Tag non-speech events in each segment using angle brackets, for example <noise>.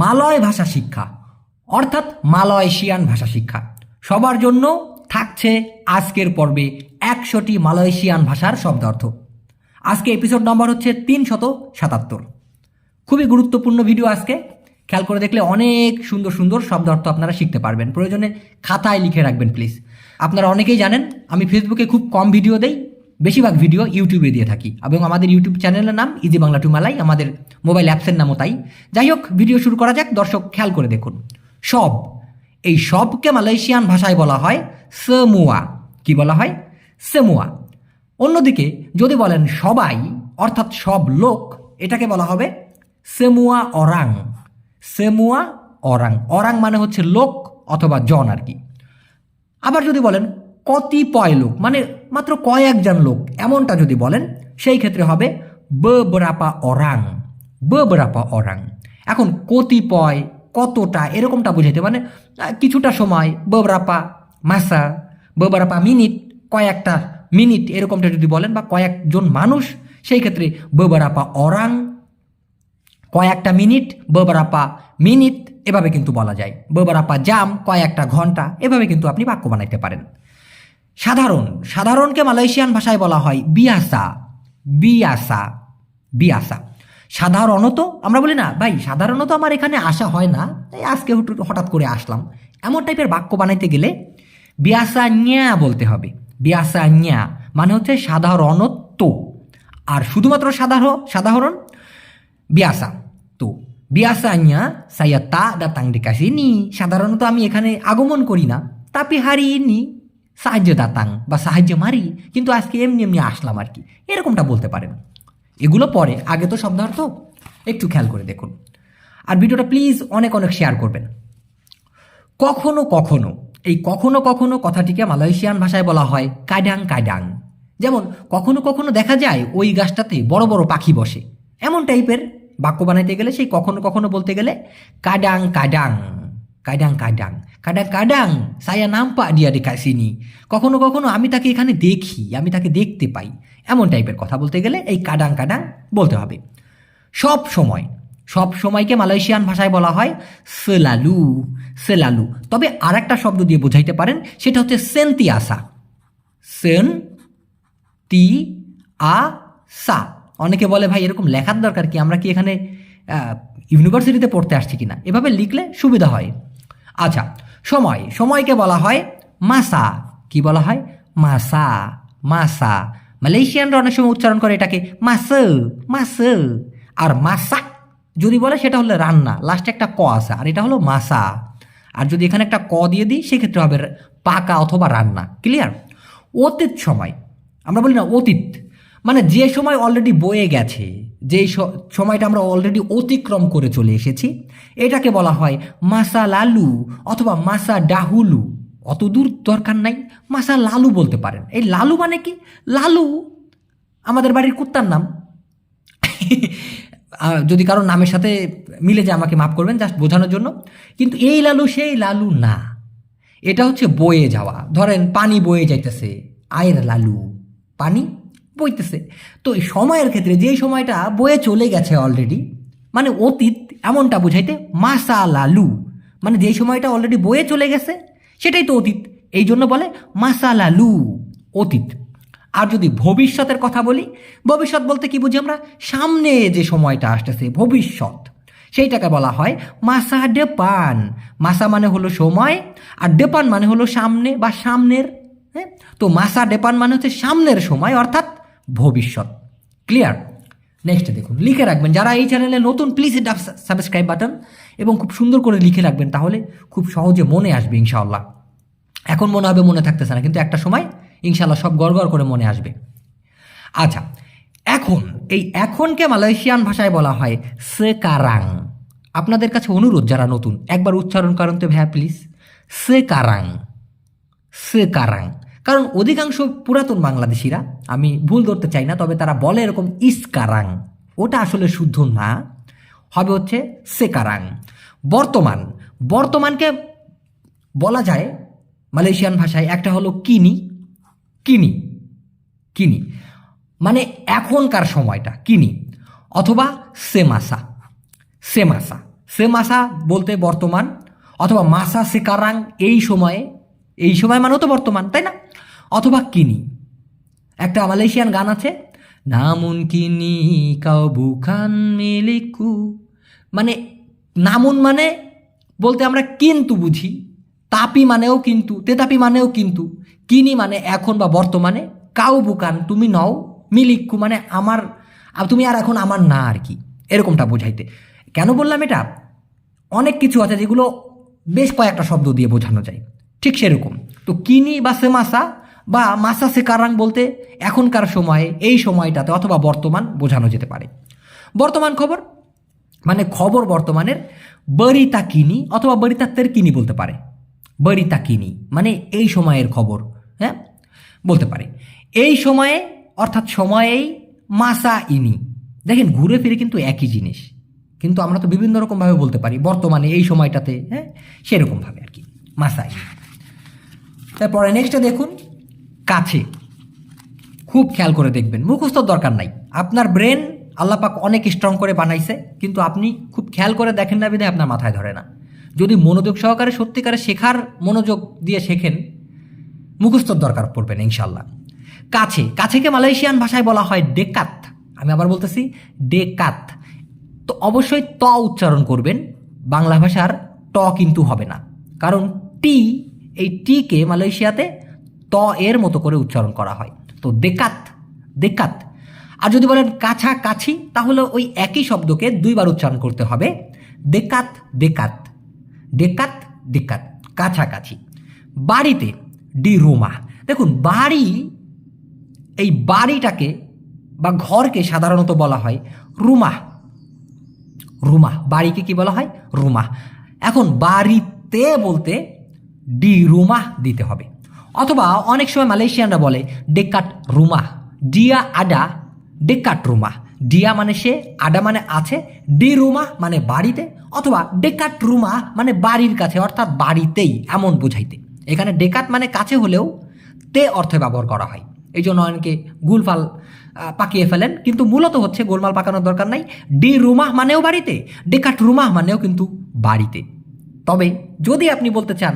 মালয় ভাষা শিক্ষা, অর্থাৎ মালয়েশিয়ান ভাষা শিক্ষা। সবার জন্য থাকছে আজকের পর্বে একশোটি মালয়েশিয়ান ভাষার শব্দার্থ। আজকে এপিসোড নম্বর হচ্ছে তিনশত সাতাত্তর। খুবই গুরুত্বপূর্ণ ভিডিও আজকে। খেয়াল করে দেখলে অনেক সুন্দর সুন্দর শব্দার্থ আপনারা শিখতে পারবেন। প্রয়োজনে খাতায় লিখে রাখবেন প্লিজ আপনারা অনেকেই জানেন, আমি ফেসবুকে খুব কম ভিডিও দেই। বেশিরভাগ ভিডিও ইউটিউবে দিয়ে থাকি। এবং আমাদের ইউটিউব চ্যানেলের নাম ইজি বাংলা টু মালাই আমাদের মোবাইল অ্যাপসের নামও তাই। যাই হোক ভিডিও শুরু করা যাক, দর্শক খেয়াল করে দেখুন। সব। এই সবকে মালয়েশিয়ান ভাষায় বলা হয় সেমুয়া কি বলা হয়? সেমুয়া অন্যদিকে, যদি বলেন সবাই, অর্থাৎ সব লোক, এটাকে বলা হবে সেমুয়া অরাং সেমুয়া অরাং অরাং মানে হচ্ছে লোক অথবা জন আর কি। আবার যদি বলেন কতিপয় লোক মানে মাত্র কয়েকজন লোক, এমনটা যদি বলেন, সেই ক্ষেত্রে হবে বরাপা অরাং বরাপা অরাং। এখন কতিপয় কতটা, এরকমটা বুঝাইতে মানে কিছুটা সময় বরাপা মাসা বরাপা মিনিট, কয়েকটা মিনিট, এরকমটা যদি বলেন, বা কয়েকজন মানুষ, সেই ক্ষেত্রে বরাপা অরাং, কয়েকটা মিনিট, বেবরাপা মিনিট, এভাবে কিন্তু বলা যায়। বেবরাপা জাম, কয়েকটা ঘণ্টা, এভাবে কিন্তু আপনি বাক্য বানাইতে পারেন। সাধারণ সাধারণকে মালয়েশিয়ান ভাষায় বলা হয় বিয়াসা বিয়াসা বিয়াসা। সাধারণত আমরা বলি না ভাই সাধারণত আমার এখানে আসা হয় না এই আজকে হঠাৎ করে আসলাম। এমন টাইপের বাক্য বানাইতে গেলে বিয়াসা ন্যা বলতে হবে। বিয়াসা ন্যা মানে হচ্ছে সাধারণত আর শুধুমাত্র সাধারণ সাধারণ. Tuh, biasanya saya tak datang di sini. সাধারণত আমি এখানে আগমন করি না। tapi hari ini সাহায্য দাতাং বা সাহায্য মারি, কিন্তু আজকে এমনি এমনি আসলাম আর কি। এরকমটা বলতে পারেন। এগুলো পরে, আগে তো শব্দার্থ একটু খেয়াল করে দেখুন। আর ভিডিওটা প্লিজ অনেক অনেক শেয়ার করবেন। কখনো কখনো, এই কখনো কখনো কথাটিকে মালয়েশিয়ান ভাষায় বলা হয় কাডাং কাডাং যেমন, কখনো কখনো দেখা যায় ওই গাছটাতে বড় বড় পাখি বসে। এমন টাইপের বাক্য বানাইতে গেলে সেই কখনো কখনো বলতে গেলে কাডাং কাডাং কাডাং কাডাং কাডাং কাডাং সায়া দিয়া দেখা সিনি কখনো কখনো আমি তাকে এখানে দেখি আমি তাকে দেখতে পাই এমন টাইপের কথা বলতে গেলে এই কাডাং কাডাং বলতে হবে সব সময় সব সময়কে মালয়েশিয়ান ভাষায় বলা হয় সেলালু সেলালু তবে আর একটা শব্দ দিয়ে বোঝাইতে পারেন সেটা হচ্ছে সেন্তি আসা সেন তি আ সা অনেকে বলে ভাই এরকম লেখার দরকার কি আমরা কি এখানে ইউনিভার্সিটিতে পড়তে আসছি কিনা এভাবে লিখলে সুবিধা হয় আচ্ছা সময়। সময়কে বলা হয় মাসা। কি বলা হয়? মাসা। মাসা। মালয়েশিয়ানরা অনেক সময় উচ্চারণ করে এটাকে মাস মাস। আর মাসা যদি বলে সেটা হলো রান্না। লাস্টে একটা ক আছে, আর এটা হলো মাসা। আর যদি এখানে একটা ক দিয়ে দিই, সেক্ষেত্রে হবে পাকা অথবা রান্না। ক্লিয়ার অতীত সময়। আমরা বলি না অতীত। মানে যে সময় অলরেডি বয়ে গেছে যে স- সময়টা আমরা অলরেডি অতিক্রম করে চলে এসেছি, এটাকে বলা হয় মাসা লালু অথবা মাসা ডাহুলু অত দূর দরকার নাই মাসা লালু বলতে পারেন। এই লালু মানে কি? লালু আমাদের বাড়ির কুত্তার নাম। <laughs> যদি কারও নামের সাথে মিলে যায়, আমাকে মাফ করবেন জাস্ট বোঝানোর জন্য। কিন্তু এই লালু সেই লালু না। এটা হচ্ছে বয়ে যাওয়া। ধরেন পানি বয়ে যাইতেছে, আয়ের লালু। পানি বইতেছে। তো এই সময়ের ক্ষেত্রে যে সময়টা বয়ে চলে গেছে অলরেডি মানে অতীত এমনটা বুঝাইতে মাসা লালু মানে যে সময়টা অলরেডি বয়ে চলে গেছে, সেটাই তো অতীত। এই জন্য বলে মাসা লালু অতীত। আর যদি ভবিষ্যতের কথা বলি, ভবিষ্যৎ বলতে কি বুঝি আমরা? সামনে যে সময়টা আসতেছে, ভবিষ্যৎ। সেইটাকে বলা হয় মাসা ডেপান মাসা মানে হলো সময়, আর ডেপান মানে হলো সামনে বা সামনের হ্যাঁ? তো মাসা ডেপান মানে হচ্ছে সামনের সময়, অর্থাৎ ভবিষ্যৎ। ক্লিয়ার নেক্সট দেখুন, লিখে রাখবেন। যারা এই চ্যানেলে নতুন প্লিজ এটা সাবস্ক্রাইব বাটন এবং খুব সুন্দর করে লিখে রাখবেন তাহলে খুব সহজে মনে আসবে ইনশাআল্লাহ। এখন মনে হবে, মনে থাকতেছে না, কিন্তু একটা সময় ইনশাল্লাহ সব গড়গড় করে মনে আসবে। আচ্ছা এখন, এই এখনকে মালয়েশিয়ান ভাষায় বলা হয় সেকারাং। আপনাদের কাছে অনুরোধ যারা নতুন, একবার উচ্চারণ করেন তো ভাইয়া প্লিজ সেকারাং। সেকারাং। কারণ অধিকাংশ পুরাতন বাংলাদেশিরা, আমি ভুল ধরতে চাই না, তবে তারা বলে এরকম ইস্কারাং। ওটা আসলে শুদ্ধ না, হবে হচ্ছে সেকারাং। বর্তমান, বর্তমানকে বলা যায় মালয়েশিয়ান ভাষায়, একটা হলো কিনি কিনি কিনি। মানে এখনকার সময়টা, কিনি, অথবা সেমাসা সেমাসা। সে মাসা বলতে বর্তমান, অথবা মাসা সেকারাং এই সময়ে, এই সময় মানেও তো বর্তমান, তাই না? অথবা কিনি। একটা মালয়েশিয়ান গান আছে নামুন কিনি কাউ বুখান মিলিকু। মানে নামুন মানে বলতে আমরা কিন্তু বুঝি, তাপি মানেও কিন্তু, তেতাপি মানেও কিন্তু, কিনি মানে এখন বা বর্তমানে কাউ বুকান তুমি নও, মিলিকু মানে আমার, তুমি আর এখন আমার না আর কি, এরকমটা বোঝাইতে। কেন বললাম এটা? অনেক কিছু আছে যেগুলো বেশ কয়েকটা শব্দ দিয়ে বোঝানো যায়, ঠিক সেরকম। তো কিনি বা সেমাসা বা মাসা সেকারাং বলতে এখনকার সময়ে, এই সময়টাতে অথবা বর্তমান বোঝানো যেতে পারে। বর্তমান খবর মানে খবর বর্তমানের বরিতা কিনি অথবা বরিতা তের কিনি বলতে পারে। বরিতা কিনি মানে এই সময়ের খবর হ্যাঁ? বলতে পারে। এই সময়ে, অর্থাৎ সময়েই মাসা ইনি দেখেন, ঘুরে ফিরে কিন্তু একই জিনিস। কিন্তু আমরা তো বিভিন্ন রকমভাবে বলতে পারি, বর্তমানে এই সময়টাতে হ্যাঁ? সেরকমভাবে আর কি মাসা ইনি তারপরে নেক্সটে দেখুন কাছে। খুব খেয়াল করে দেখবেন। মুখস্থ দরকার নাই। আপনার ব্রেন আল্লাপাক অনেক স্ট্রং করে বানাইছে, কিন্তু আপনি খুব খেয়াল করে দেখেন না বিধায় আপনার মাথায় ধরে না। যদি মনোযোগ সহকারে সত্যিকারে শেখার মনোযোগ দিয়ে শেখেন, মুখস্থর দরকার পড়বেন ইনশাল্লাহ কাছে। কাছেকে মালয়েশিয়ান ভাষায় বলা হয় ডেকাত। আমি আবার বলতেছি, ডেকাত। তো অবশ্যই ত উচ্চারণ করবেন, বাংলা ভাষার ট কিন্তু হবে না। কারণ টি, এই টিকে মালয়েশিয়াতে ত এর মতো করে উচ্চারণ করা হয়। তো দেকাত দেকাত। আর যদি বলেন কাছাকাছি, তাহলে ওই একই শব্দকে দুইবার উচ্চারণ করতে হবে। দেকাত দেকাত। ডেকাত ডেকাত কাছাকাছি। বাড়িতে ডি রুমা দেখুন, বাড়ি, এই বাড়িটাকে বা ঘরকে সাধারণত বলা হয় রুমা। রুমা। বাড়িকে কি বলা হয়? রুমা। এখন বাড়িতে বলতে ডি রুমা দিতে হবে। অথবা অনেক সময় মালয়েশিয়ানরা বলে ডেকাট রুমা ডিয়া আডা ডেকাট রুমা ডিয়া মানে সে, আডা মানে আছে ডি রুমা মানে বাড়িতে, অথবা ডেকাট রুমা মানে বাড়ির কাছে, অর্থাৎ বাড়িতেই, এমন বুঝাইতে। এখানে ডেকাট মানে কাছে হলেও তে অর্থে ব্যবহার করা হয়। এই জন্য অনেকে গুলফাল পাকিয়ে ফেলেন, কিন্তু মূলত হচ্ছে গোলমাল পাকানোর দরকার নাই। ডি রুমাহ মানেও বাড়িতে ডেকাট রুমাহ মানেও কিন্তু বাড়িতে। তবে যদি আপনি বলতে চান,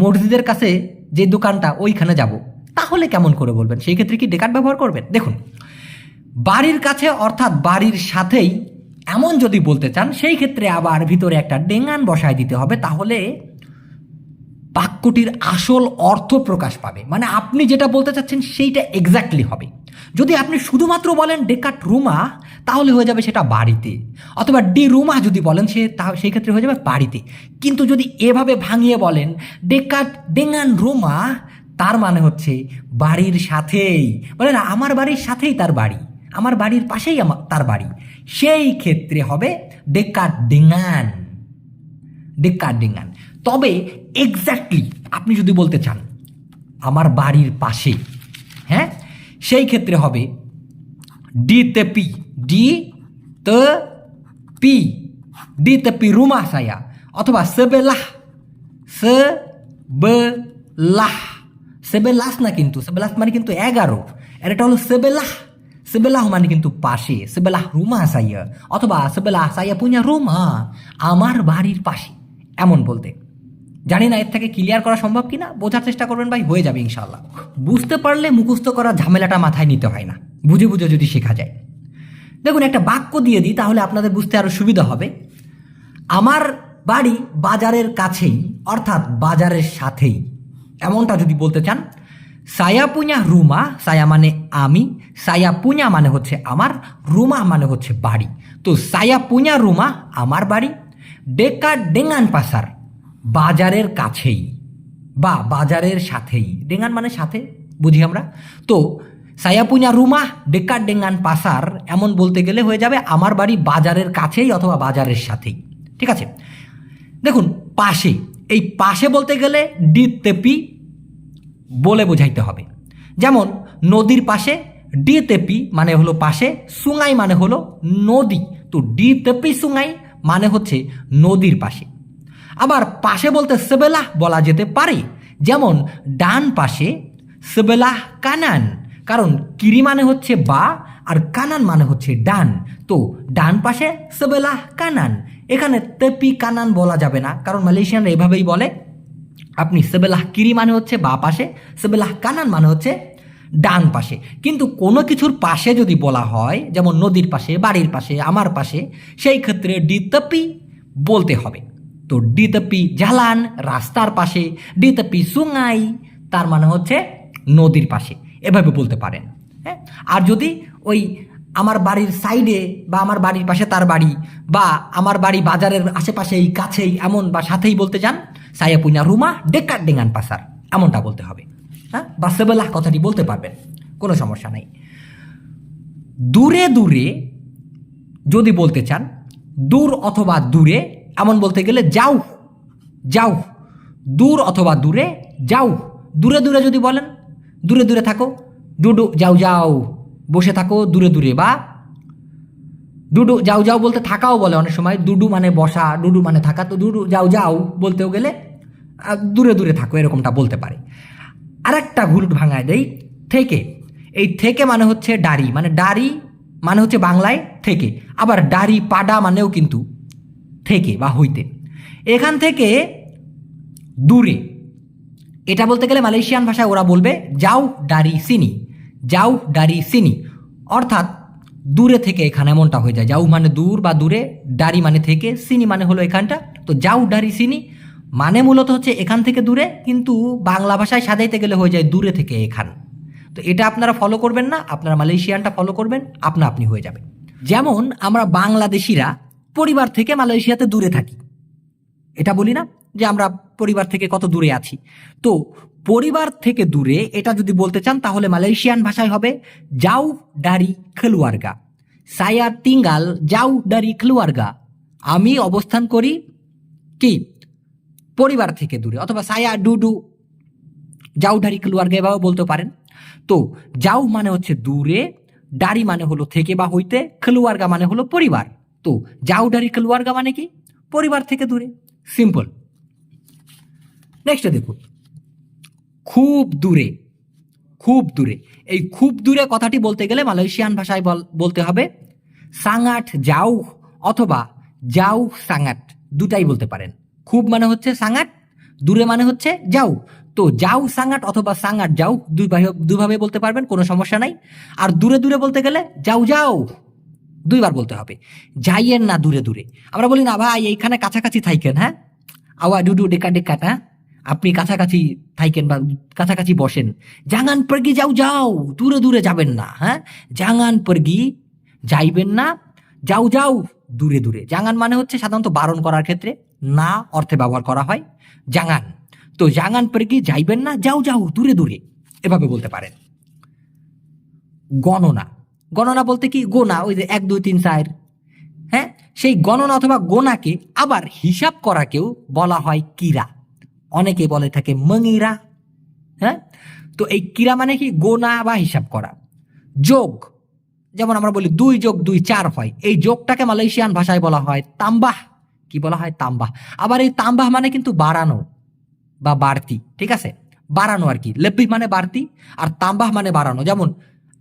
মসজিদের কাছে যে দোকানটা ওইখানে যাব, তাহলে কেমন করে বলবেন? সেই ক্ষেত্রে কি ডেকাট ব্যবহার করবেন? দেখুন, বাড়ির কাছে অর্থাৎ বাড়ির সাথেই এমন যদি বলতে চান, সেই ক্ষেত্রে আবার ভিতরে একটা ডেঙ্গান বসায় দিতে হবে, তাহলে বাক্যটির আসল অর্থ প্রকাশ পাবে। মানে আপনি যেটা বলতে চাচ্ছেন, সেইটা এক্স্যাক্টলি হবে। যদি আপনি শুধুমাত্র বলেন ডেকাট রুমা তাহলে হয়ে যাবে সেটা বাড়িতে। অথবা ডি রুমা যদি বলেন, সে তা, সেই ক্ষেত্রে হয়ে যাবে বাড়িতে। কিন্তু যদি এভাবে ভাঙিয়ে বলেন, ডেকাট ডেঙ্গান রুমা তার মানে হচ্ছে বাড়ির সাথেই। বলে না আমার বাড়ির সাথেই তার বাড়ি। আমার বাড়ির পাশেই আমার তার বাড়ি। সেই ক্ষেত্রে হবে ডেকাট ডেঙ্গান। ডেকার ডেঙ্গান। তবে এক্স্যাক্টলি আপনি যদি বলতে চান, আমার বাড়ির পাশে হ্যাঁ? সেই ক্ষেত্রে হবে ডি তে পি, ডি ত পি, ডি তে পি রুমা সায়া অথবা সেবেলাহ সে বে লাহ। সেবেলাস না কিন্তু সেবেলাস মানে কিন্তু এগারো। আর এটা হলো সেবেলাহ সেবেলাহ মানে কিন্তু পাশে সেবেলাহ রুমা সাইয়া অথবা সেবেলাহ সাইয়া পুña রুমা, আমার বাড়ির পাশে, এমন বলতে। জানি না এর থেকে ক্লিয়ার করা সম্ভব কিনা, বোঝার চেষ্টা করবেন ভাই, হয়ে যাবে ইনশাল্লাহ বুঝতে পারলে মুখস্থ করার ঝামেলাটা মাথায় নিতে হয় না। বুঝে বুঝে যদি শেখা যায়। দেখুন, একটা বাক্য দিয়ে দিই, তাহলে আপনাদের বুঝতে আরও সুবিধা হবে। আমার বাড়ি বাজারের কাছেই, অর্থাৎ বাজারের সাথেই। এমনটা যদি বলতে চান সায়া পুña রুমা সায়া মানে আমি সায়া পুña মানে হচ্ছে আমার, রুমা মানে হচ্ছে বাড়ি। তো সায়া পুña রুমা আমার বাড়ি, ডেকা ডেঙ্গান পাসার বাজারের কাছেই বা বাজারের সাথেই। ডেঙ্গান মানে সাথে, বুঝি আমরা? তো সায়াপুña রুমা ডেকার ডেঙ্গান পাসার এমন বলতে গেলে হয়ে যাবে আমার বাড়ি বাজারের কাছেই অথবা বাজারের সাথেই। ঠিক আছে? দেখুন, পাশে, এই পাশে বলতে গেলে ডি তেপি বলে বোঝাইতে হবে। যেমন, নদীর পাশে ডি তেপি মানে হলো পাশে, সুঙাই মানে হলো নদী। তো ডি তেপি সুঙ্গাই মানে হচ্ছে নদীর পাশে। আবার পাশে বলতে সেবেলাহ বলা যেতে পারে। যেমন, ডান পাশে সেবেলাহ কানান। কারণ কিরি মানে হচ্ছে বা, আর কানান মানে হচ্ছে ডান। তো ডান পাশে সেবেলাহ কানান। এখানে তেপি কানান বলা যাবে না, কারণ মালয়েশিয়ানরা এভাবেই বলে। আপনি সেবেলাহ কিরি মানে হচ্ছে বা পাশে, সেবেলাহ কানান মানে হচ্ছে ডান পাশে। কিন্তু কোনো কিছুর পাশে যদি বলা হয়, যেমন নদীর পাশে, বাড়ির পাশে, আমার পাশে, সেই ক্ষেত্রে ডি ডিতপি বলতে হবে। তো ডিতপি জালান রাস্তার পাশে ডিতপি সুঙাই, তার মানে হচ্ছে নদীর পাশে। এভাবে বলতে পারেন হ্যাঁ? আর যদি ওই আমার বাড়ির সাইডে বা আমার বাড়ির পাশে তার বাড়ি বা আমার বাড়ি বাজারের আশেপাশেই, কাছেই, এমন বা সাথেই বলতে চান সাইয়া পুইনা রুমা ডেকার ডেঙ্গান পাসার, এমনটা বলতে হবে হ্যাঁ? বা সেবেলাহ কথাটি বলতে পারবেন, কোনো সমস্যা নেই। দূরে দূরে যদি বলতে চান, দূর অথবা দূরে এমন বলতে গেলে যাও যাও, দূর অথবা দূরে যাও। দূরে দূরে যদি বলেন, দূরে দূরে থাকো, ডুডু, যাও যাও, বসে থাকো, দূরে দূরে বা ডুডু, যাও যাও বলতে থাকাও বলে অনেক সময়। ডুডু মানে বসা, ডুডু মানে থাকা। তো ডুডু যাও যাও বলতেও গেলে দূরে দূরে থাকো এরকমটা বলতে পারে। আর একটা ঘুরুট ভাঙায় দেই, থেকে। এই থেকে মানে হচ্ছে ডারি মানে ডারি মানে হচ্ছে বাংলায় থেকে। আবার ডারি পাডা মানেও কিন্তু থেকে বা হইতে। এখান থেকে দূরে। এটা বলতে গেলে মালয়েশিয়ান ভাষায় ওরা বলবে, যাও ডারি সিনি, যাও ডারি সিনি। অর্থাৎ দূরে থেকে এখানে এমনটা হয়ে যায়। যাও মানে দূর বা দূরে ডারি মানে থেকে, সিনি মানে হলো এখানটা। তো যাও ডারি সিনি মানে মূলত হচ্ছে এখান থেকে দূরে, কিন্তু বাংলা ভাষায় সাজাইতে গেলে হয়ে যায় দূরে থেকে এখান। তো এটা আপনারা ফলো করবেন না, আপনারা মালয়েশিয়ানটা ফলো করবেন, আপনা আপনি হয়ে যাবে যেমন আমরা বাংলাদেশিরা পরিবার থেকে মালয়েশিয়াতে দূরে থাকি। এটা বলি না যে আমরা পরিবার থেকে কত দূরে আছি। তো পরিবার থেকে দূরে এটা যদি বলতে চান তাহলে মালয়েশিয়ান ভাষায় হবে যাও ডারি খেলুয়ারগা। সায়া টিঙ্গাল যাও ডারি খেলুয়ারগা। আমি অবস্থান করি কি? পরিবার থেকে দূরে অথবা সায়া ডুডু যাও ডারি খেলুয়ারগা এভাবে বলতে পারেন। তো যাও মানে হচ্ছে দূরে ডারি মানে হলো থেকে বা হইতে, খেলুয়ারগা মানে হলো পরিবার। তো যাও ডারি খেলুয়ারগা মানে কি? পরিবার থেকে দূরে। সিম্পল নেক্সট দেখুন। খুব দূরে। খুব দূরে। এই খুব দূরে কথাটি বলতে গেলে মালয়েশিয়ান ভাষায় বল- বলতে হবে সাঙ্গাট যাও অথবা যাও সাঙ্গাট দুটাই বলতে পারেন। খুব মানে হচ্ছে সাঙ্গাট দূরে মানে হচ্ছে যাও। তো যাও সাঙ্গাট অথবা সাঙ্গাট যাও দুই ভাবে- দুইভাবে বলতে পারবেন, কোনো সমস্যা নাই। আর দূরে দূরে বলতে গেলে যাও যাও। দুইবার বলতে হবে। যাইয়েন না দূরে দূরে। আমরা বলি, না ভাই, এইখানে কাছাকাছি থাইকেন হ্যাঁ? আওয়া ডুডু, ডেকা ডেকা হ্যাঁ আপনি কাছাকাছি থাইকেন বা কাছাকাছি বসেন। জাঙ্গান পরগি যাও যাও, দূরে দূরে যাবেন না হ্যাঁ? জাঙ্গান পরগি যাইবেন না, যাও যাও, দূরে দূরে। জাঙ্গান মানে হচ্ছে সাধারণত বারণ করার ক্ষেত্রে, না অর্থে ব্যবহার করা হয়, জাঙ্গান। তো জাঙ্গান পরগি যাইবেন না, যাও যাও, দূরে দূরে। এভাবে বলতে পারেন। গণনা। গণনা বলতে কি গোনা? ওই যে এক, দুই, তিন, চার। হ্যাঁ? সেই গণনা অথবা গোনাকে আবার হিসাব করাকেও বলা হয় কিরা। অনেকে বলে থাকে মঙ্গিরা হ্যাঁ? তো এই কিরা মানে কি? গোনা বা হিসাব করা। যোগ, যেমন আমরা বলি দুই যোগ দুই চার হয়। এই যোগটাকে মালয়েশিয়ান ভাষায় বলা হয় তাম্বাহ। কি বলা হয়? তাম্বাহ। আবার এই তাম্বাহ মানে কিন্তু বাড়ানো বা বাড়তি। ঠিক আছে? বাড়ানো আর কি। লেপিহ মানে বাড়তি আর তাম্বাহ মানে বাড়ানো। যেমন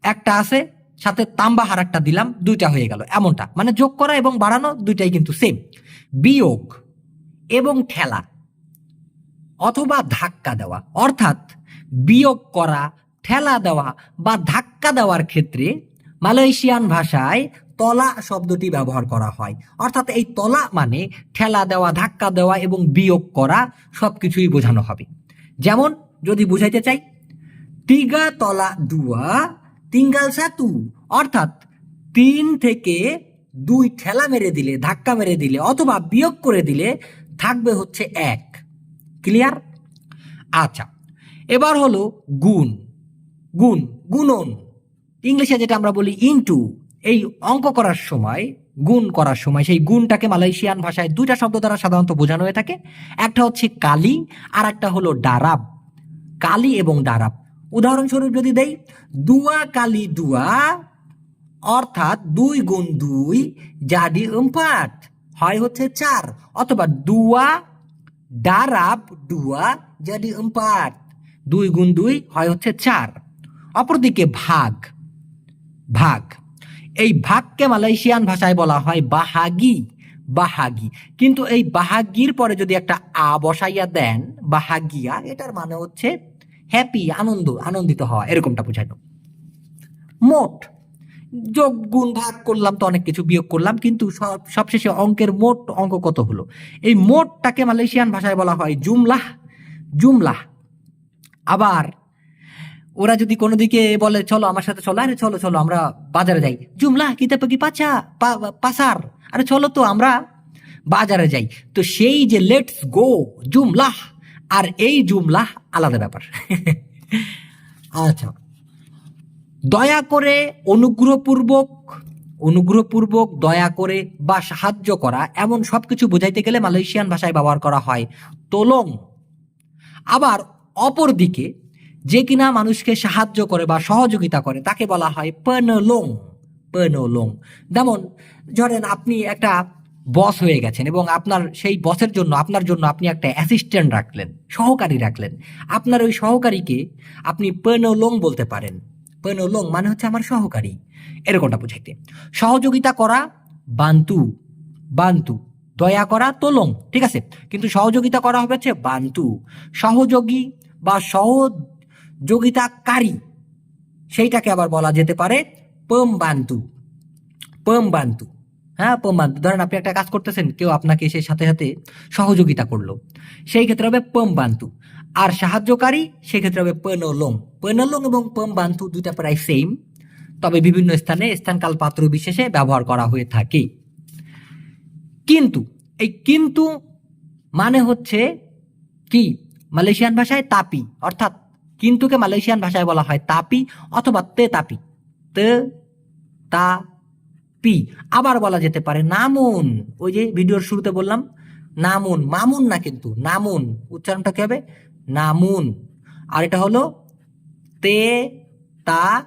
একটা আছে সাথে তাম্বা আর একটা দিলাম, দুইটা হয়ে গেল। এমনটা। মানে যোগ করা এবং বাড়ানো দুইটাই কিন্তু সেম বিয়োগ এবং ঠেলা অথবা ধাক্কা দেওয়া। অর্থাৎ বিয়োগ করা, ঠেলা দেওয়া বা ধাক্কা দেওয়ার ক্ষেত্রে মালয়েশিয়ান ভাষায় তলা শব্দটি ব্যবহার করা হয়। অর্থাৎ এই তলা মানে ঠেলা দেওয়া, ধাক্কা দেওয়া এবং বিয়োগ করা সব কিছুই বোঝানো হবে। যেমন যদি বুঝাইতে চাই তিগা তলা দুয়া তিঙ্গাল সাতু অর্থাৎ তিন থেকে দুই ঠেলা মেরে দিলে, ধাক্কা মেরে দিলে, অথবা বিয়োগ করে দিলে থাকবে হচ্ছে এক। ক্লিয়ার আচ্ছা এবার হলো গুণ। গুণ, গুণন। ইংলিশে যেটা আমরা বলি ইনটু এই অঙ্ক করার সময়, গুণ করার সময়, সেই গুণটাকে মালয়েশিয়ান ভাষায় দুইটা শব্দ দ্বারা সাধারণত বোঝানো হয়ে থাকে। একটা হচ্ছে কালি আর একটা হলো ডারাব। কালি এবং ডারাব। উদাহরণস্বরূপ যদি দেই, দুয়া কালি দুয়া, অর্থাৎ দুই গুণ দুই জাডি এম্পাট হয় হচ্ছে চার, অথবা দুয়া ডারাব দুয়া জাডি এম্পাট দুই গুণ দুই হয় হচ্ছে চার। অপরদিকে ভাগ ভাগ, এই ভাগকে মালয়েশিয়ান ভাষায় বলা হয় বাহাগি বাহাগি। কিন্তু এই বাহাগির পরে যদি একটা আ বসাইয়া দেন, বাহাগিয়া, এটার মানে হচ্ছে হ্যাপি, আনন্দ, আনন্দিত হওয়া, এরকমটা বোঝানো মোট, যোগ, গুণ, ভাগ করলাম তো অনেক কিছু, বিয়োগ করলাম, কিন্তু সব, সবশেষে অঙ্কের মোট অঙ্ক কত হলো? এই মোটটাকে মালয়েশিয়ান ভাষায় বলা হয় জুমলাহ জুমলাহ। আবার, ওরা যদি কোনো দিকে বলে, চলো আমার সাথে চলো, আরে চলো চলো, আমরা বাজারে যাই। জুমলাহ কিতে কি পাচা পাসার? আরে চলো তো, আমরা বাজারে যাই। তো সেই যে লেটস গো জুমলাহ। আর এই জুমলা আলাদা ব্যাপার। আচ্ছা। দয়া করে অনুগ্রহপূর্বক অনুগ্রহপূর্বক দয়া করে বা সাহায্য করা এমন সবকিছু বোঝাইতে গেলে মালয়েশিয়ান ভাষায় ব্যবহার করা হয়। তোলং। আবার অপর দিকে যে কিনা মানুষকে সাহায্য করে বা সহযোগিতা করে, তাকে বলা হয় পেনলোং পেনলোং। যেমন, ধরেন আপনি একটা বস হয়ে গেছেন এবং আপনার সেই বসের জন্য, আপনার জন্য আপনি একটা অ্যাসিস্ট্যান্ট রাখলেন, সহকারী রাখলেন। আপনার ওই সহকারীকে আপনি পেনলোং বলতে পারেন। পেনলোং মানে হচ্ছে আমার সহকারী। এরকমটা বুঝাইতে। সহযোগিতা করা, বান্তু। বান্তু, দয়া করা, তোলং। ঠিক আছে? কিন্তু সহযোগিতা করা হবে হচ্ছে বান্তু। সহযোগী বা সহযোগিতাকারী, সেইটাকে আবার বলা যেতে পারে পম বান্তু পম বান্তু হ্যাঁ পম বান্তু ধরেন আপনি একটা কাজ করতেছেন, কেউ আপনাকে সেই সাথে সাথে সহযোগিতা করল। সেই ক্ষেত্রে হবে পম বান্তু আর সাহায্যকারী, সেই ক্ষেত্রে হবে পেনলোং পেনলোং এবং পম বান্তু দুইটা প্রায় সেম তবে বিভিন্ন স্থানে স্থানকাল পাত্র বিশেষে ব্যবহার করা হয়ে থাকে। কিন্তু, এই কিন্তু মানে হচ্ছে কি? মালয়েশিয়ান ভাষায় তাপি, অর্থাৎ কিন্তুকে মালয়েশিয়ান ভাষায় বলা হয় তাপি অথবা তে তাপি তে, তা পি, আবার বলা যেতে পারে নামুন। ওই যে ভিডিওর শুরুতে বললাম, নামুন, মামুন না কিন্তু, নামুন। উচ্চারণটা কি হবে? নামুন। আর এটা হলো তে, তা,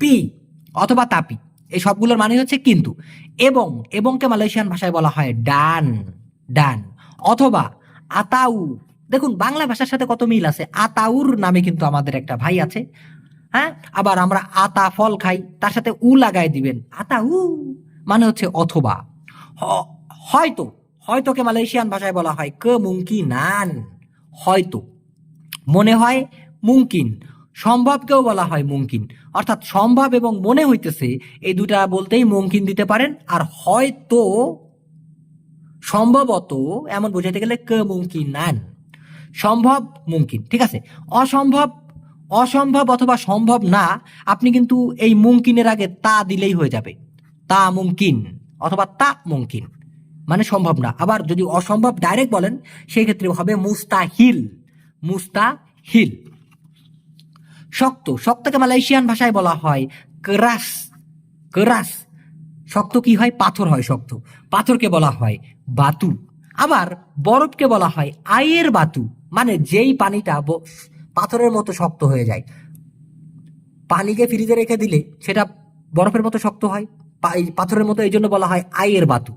পি, অথবা তাপি এই সবগুলোর মানে হচ্ছে কিন্তু। এবং, এবংকে মালয়েশিয়ান ভাষায় বলা হয় ডান ডান। অথবা আতাউ। দেখুন, বাংলা ভাষার সাথে কত মিল আছে? আতাউর নামে কিন্তু আমাদের একটা ভাই আছে। হ্যাঁ? আবার আমরা আতা ফল খাই, তার সাথে উ লাগাই দিবেন। আতা উ মানে হচ্ছে অথবা। হয়তো, হয়তোকে মালয়েশিয়ান ভাষায় বলা হয় কে মুঙ্কি নান হয়তো। মনে হয় মুমকিন। সম্ভবকেও বলা হয় মুমকিন। অর্থাৎ সম্ভব এবং মনে হইতেছে এই দুটা বলতেই মুমকিন দিতে পারেন। আর হয়তো, সম্ভবত এমন বোঝাইতে গেলে কে মুমকিন নান সম্ভব মুমকিন, ঠিক আছে? অসম্ভব অসম্ভব অথবা সম্ভব না, আপনি কিন্তু এই মুমকিনের আগে তা দিলেই হয়ে যাবে। তা মুমকিন অথবা তা মুমকিন মানে সম্ভব না। আবার যদি অসম্ভব ডাইরেক্ট বলেন, সেই ক্ষেত্রে হবে মুস্তাহিল মুস্তাহিল। শক্ত, শক্তকে মালয়েশিয়ান ভাষায় বলা হয় কেরাস কেরাস। শক্ত কি হয়? পাথর হয় শক্ত। পাথরকে বলা হয় বাতু। আবার বরফকে বলা হয় আয়ের বাতু মানে যেই পানিটা পাথরের মতো শক্ত হয়ে যায়। পানিকে ফ্রিজে রেখে দিলে সেটা বরফের মতো শক্ত হয়। পাথরের মতো এই জন্য বলা হয় আয়ের বাতু।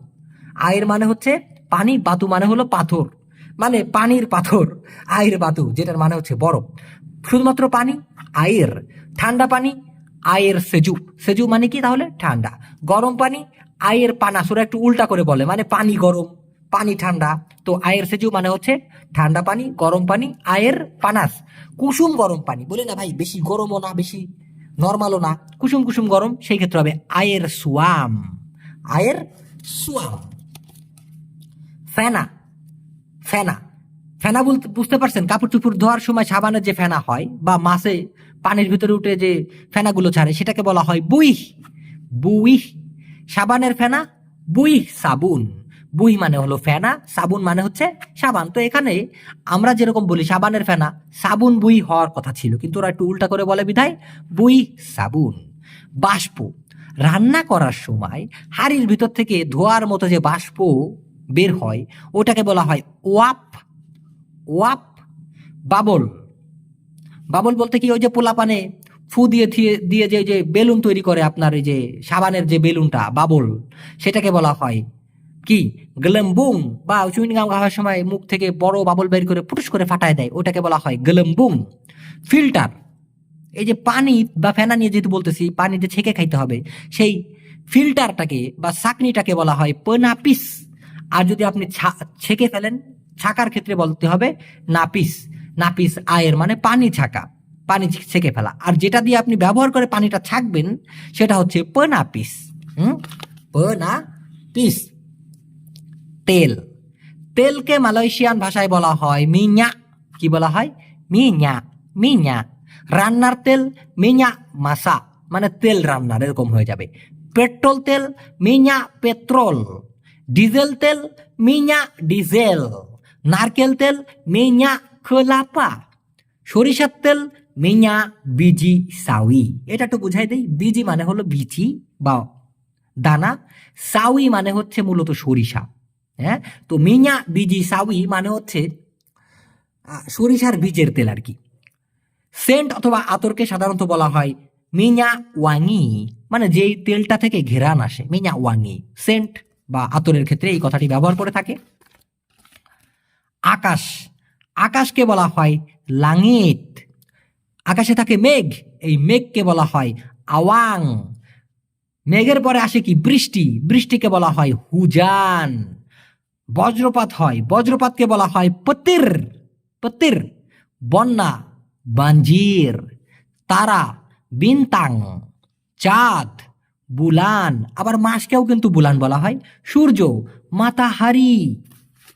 আয়ের মানে হচ্ছে পানি, বাতু মানে হলো পাথর। মানে পানির পাথর আয়ের বাতু, যেটার মানে হচ্ছে বরফ। শুধুমাত্র পানি আয়ের ঠান্ডা পানি আয়ের সেজু। সেজু মানে কি তাহলে? ঠান্ডা। গরম পানি আয়ের পানা। ওরা একটু উল্টা করে বলে। মানে পানি গরম। পানি ঠান্ডা। তো আয়ের সেজু মানে হচ্ছে ঠান্ডা পানি, গরম পানি, আয়ের পানাস। কুসুম গরম পানি। বলে না ভাই, বেশি গরমও না, বেশি নর্মালও না। কুসুম কুসুম গরম, সেই ক্ষেত্রে হবে আয়ের সুয়াম। আয়ের সুয়াম। ফেনা। ফেনা। ফেনা বলতে বুঝতে পারছেন? কাপড় চুপড় ধোয়ার সময় সাবানের যে ফেনা হয় বা মাছে পানির ভিতরে উঠে যে ফেনাগুলো ছাড়ে, সেটাকে বলা হয় বুই বুই সাবানের ফেনা বুই সাবুন। বুই মানে হলো ফেনা, সাবুন মানে হচ্ছে সাবান। তো এখানে আমরা যেরকম বলি সাবানের ফেনা, সাবুন বুই হওয়ার কথা ছিল, কিন্তু ওরা একটু উল্টা করে বলে বিধায় বুই সাবুন। বাষ্প, রান্না করার সময় হাড়ির ভিতর থেকে ধোয়ার মতো যে বাষ্প বের হয়, ওটাকে বলা হয় ওয়াপ ওয়াপ বাবল। বাবল বলতে কি ওই যে পোলাপানে ফু দিয়ে দিয়ে যে যে বেলুন তৈরি করে আপনার এই যে সাবানের যে বেলুনটা, বাবল, সেটাকে বলা হয় কি? গলম্বুং। বা চুইনগাম খাওয়ার সময় মুখ থেকে বড় বাবল বের করে পুটুস করে ফাটায় দেয়, ওটাকে বলা হয় গলম্বুং। ফিল্টার। এই যে পানি বা ফেনা নিয়ে যেহেতু বলতেছি পানিতে ছেঁকে খাইতে হবে, সেই ফিল্টারটাকে বা চাকনিটাকে বলা হয় পনাপিস। আর যদি আপনি ছেঁকে ফেলেন, ছাকার ক্ষেত্রে বলতে হবে নাপিস। নাপিস আয়ের মানে পানি ছাকা, পানি ছেঁকে ফেলা। আর যেটা দিয়ে আপনি ব্যবহার করে পানিটা ছাকবেন, সেটা হচ্ছে পনাপিস। হুম? পনাপিস। তেল। তেলকে মালয়েশিয়ান ভাষায় বলা হয় মিঞা। কি বলা হয়? মিঞা মিঞা। রান্নার তেল মিঞা মাসা মানে তেল রান্নার, এরকম হয়ে যাবে। পেট্রোল তেল মিঞা পেট্রোল। ডিজেল তেল মিঞা ডিজেল। নারকেল তেল মিঞা খোলাপা। সরিষার তেল মিঞা বিজি সাউই। এটা একটু বুঝাই দেই। বিজি মানে হলো বিচি বা দানা। সাউই মানে হচ্ছে মূলত সরিষা। হ্যাঁ? তো মিña বিজি সাউই মানে হচ্ছে সরিষার বীজের তেল আর কি। সেন্ট অথবা আতরকে সাধারণত বলা হয় মিña ওয়াঙি মানে যেই তেলটা থেকে ঘেরান আসে মিña ওয়াঙি। সেন্ট বা আতরের ক্ষেত্রে এই কথাটি ব্যবহার করে থাকে। আকাশ, আকাশকে বলা হয় লাঙিত। আকাশে থাকে মেঘ, এই মেঘকে বলা হয় আওয়াং। মেঘের পরে আসে কি বৃষ্টি, বৃষ্টিকে বলা হয় হুজান। বজ্রপাত হয়। বজ্রপাতকে বলা হয় পতির পতির বন্যা বাঞ্জির তারা, বিনতাং, চাঁদ, বুলান। আবার মাসকেও কিন্তু বুলান বলা হয়। সূর্য, মাতাহারি।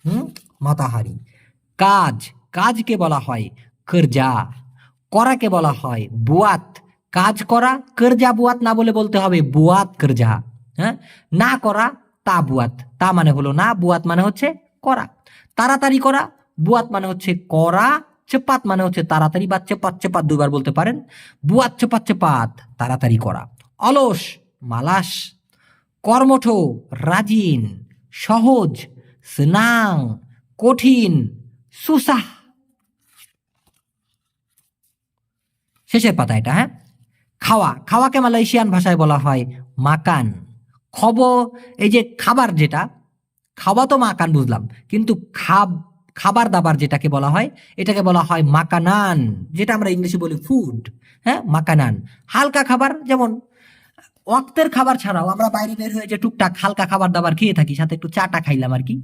হুম? মাতাহারি। কাজ। কাজকে বলা হয় কর্জা। করাকে বলা হয় বুয়াত। কাজ করা, কর্জা, বুয়াত না বলে বলতে হবে বুয়াত, কর্জা। হ্যাঁ? না করা তা বুয়াত তা মানে হলো না, বুয়াত মানে হচ্ছে করা। তাড়াতাড়ি করা, বুয়াত মানে হচ্ছে করা, চেপাত মানে হচ্ছে তাড়াতাড়ি বা চেপাত চেপাত দুবার বলতে পারেন। বুয়াত, চেপাত চেপাত, তাড়াতাড়ি করা। অলস, মালাস, কর্মঠ, রাজিন, সহজ, স্নাং, কঠিন, সুসাহ। শেষের পাতা এটা হ্যাঁ? খাওয়া, খাওয়াকে মালয়েশিয়ান ভাষায় বলা হয় মাকান। খব, এই যে খাবার যেটা, খাওয়া তো মাকান বুঝলাম, কিন্তু খাব, খাবার দাবার যেটাকে বলা হয়, এটাকে বলা হয় মাকানান, যেটা আমরা ইংলিশে বলি ফুড হ্যাঁ? মাকানান। হালকা খাবার, যেমন ওয়াক্তের খাবার ছাড়াও আমরা বাইরে বের হয়ে যে টুকটাক হালকা খাবার দাবার খেয়ে থাকি, সাথে একটু চাটা খাইলাম আর কি,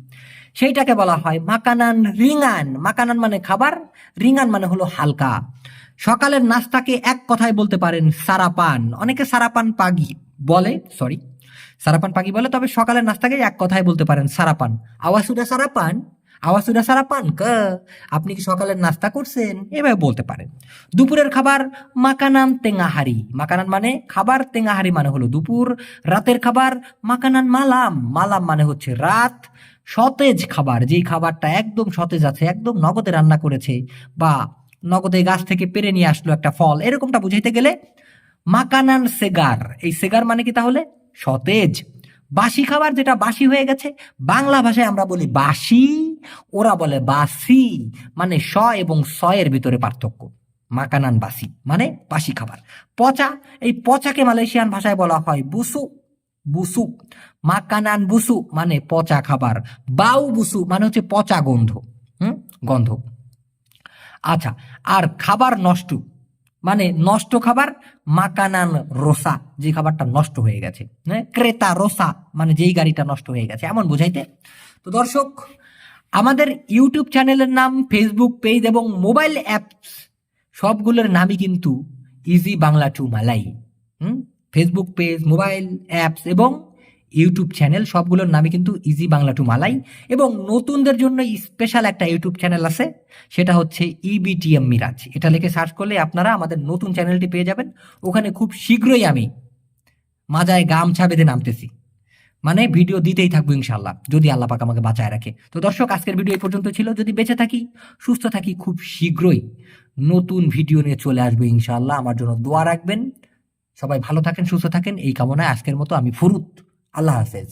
সেইটাকে বলা হয় মাকানান রিঙান। মাকানান মানে খাবার, রিঙান মানে হলো হালকা। সকালের নাস্তাকে এক কথায় বলতে পারেন সারাপান। অনেকে সারাপান পাগি বলে সরি সারাপান পাখি বলে, তবে সকালের নাস্তাকে এক কথায় বলতে পারেন, সারাপান। আওয়াসুদা সারাপান? আওয়াসুদা সারাপান? ক? আপনি কি সকালের নাস্তা করছেন? এভাবে বলতে পারেন। দুপুরের খাবার মাকানান তেঙ্গাহারি মাকানান মানে খাবার তেঙ্গাহারি মানে হলো দুপুর। রাতের খাবার মাকানান মালাম। মালাম মানে হচ্ছে রাত। সতেজ খাবার, যেই খাবারটা একদম সতেজ আছে, একদম নগদে রান্না করেছে বা নগদে গাছ থেকে পেরে নিয়ে আসলো একটা ফল, এরকমটা বুঝাইতে গেলে মাকানান সেগার। এই সেগার মানে কি তাহলে? সতেজ। বাসি খাবার যেটা বাসি হয়ে গেছে, বাংলা ভাষায় আমরা বলি বাসি, ওরা বলে বাসি মানে স এবং স এর ভিতরে পার্থক্য। মাকানান বাসি মানে বাসি খাবার। পচা, এই পচাকে মালয়েশিয়ান ভাষায় বলা হয় বুসু বুসু। মাকানান বুসু মানে পচা খাবার। বাউ বুসু মানে হচ্ছে পচা গন্ধ, হুম, গন্ধ। আচ্ছা আর খাবার নষ্ট। মানে নষ্ট খাবার মাকানান রোসা, যে খাবারটা নষ্ট হয়ে গেছে। হ্যাঁ ক্রেতা রোসা মানে যেই গাড়িটা নষ্ট হয়ে গেছে। এমন বোঝাইতে। তো দর্শক, আমাদের ইউটিউব চ্যানেলের নাম, ফেসবুক পেজ এবং মোবাইল অ্যাপস, সবগুলোর নামই কিন্তু ইজি বাংলা টু মালাই। হুম? ফেসবুক পেজ, মোবাইল অ্যাপস এবং ইউটিউব চ্যানেল সবগুলোর নামই কিন্তু ইজি বাংলা টু মালাই এবং নতুনদের জন্য স্পেশাল একটা ইউটিউব চ্যানেল আছে, সেটা হচ্ছে E ইবিটিএম মিরাজ এটা লিখে সার্চ করলে আপনারা আমাদের নতুন চ্যানেলটি পেয়ে যাবেন। ওখানে খুব শীঘ্রই আমি মাজায় গামছা বেঁধে নামতেছি। মানে ভিডিও দিতেই থাকব ইনশাল্লাহ যদি আল্লাহ পাক আমাকে বাঁচায় রাখে। তো দর্শক, আজকের ভিডিও এই পর্যন্ত ছিল। যদি বেঁচে থাকি, সুস্থ থাকি, খুব শীঘ্রই নতুন ভিডিও নিয়ে চলে আসব ইনশাল্লাহ আমার জন্য দোয়া রাখবেন। সবাই ভালো থাকেন, সুস্থ থাকেন। এই কামনায় আজকের মতো আমি ফুরুত। আল্লাহ হাফেজ।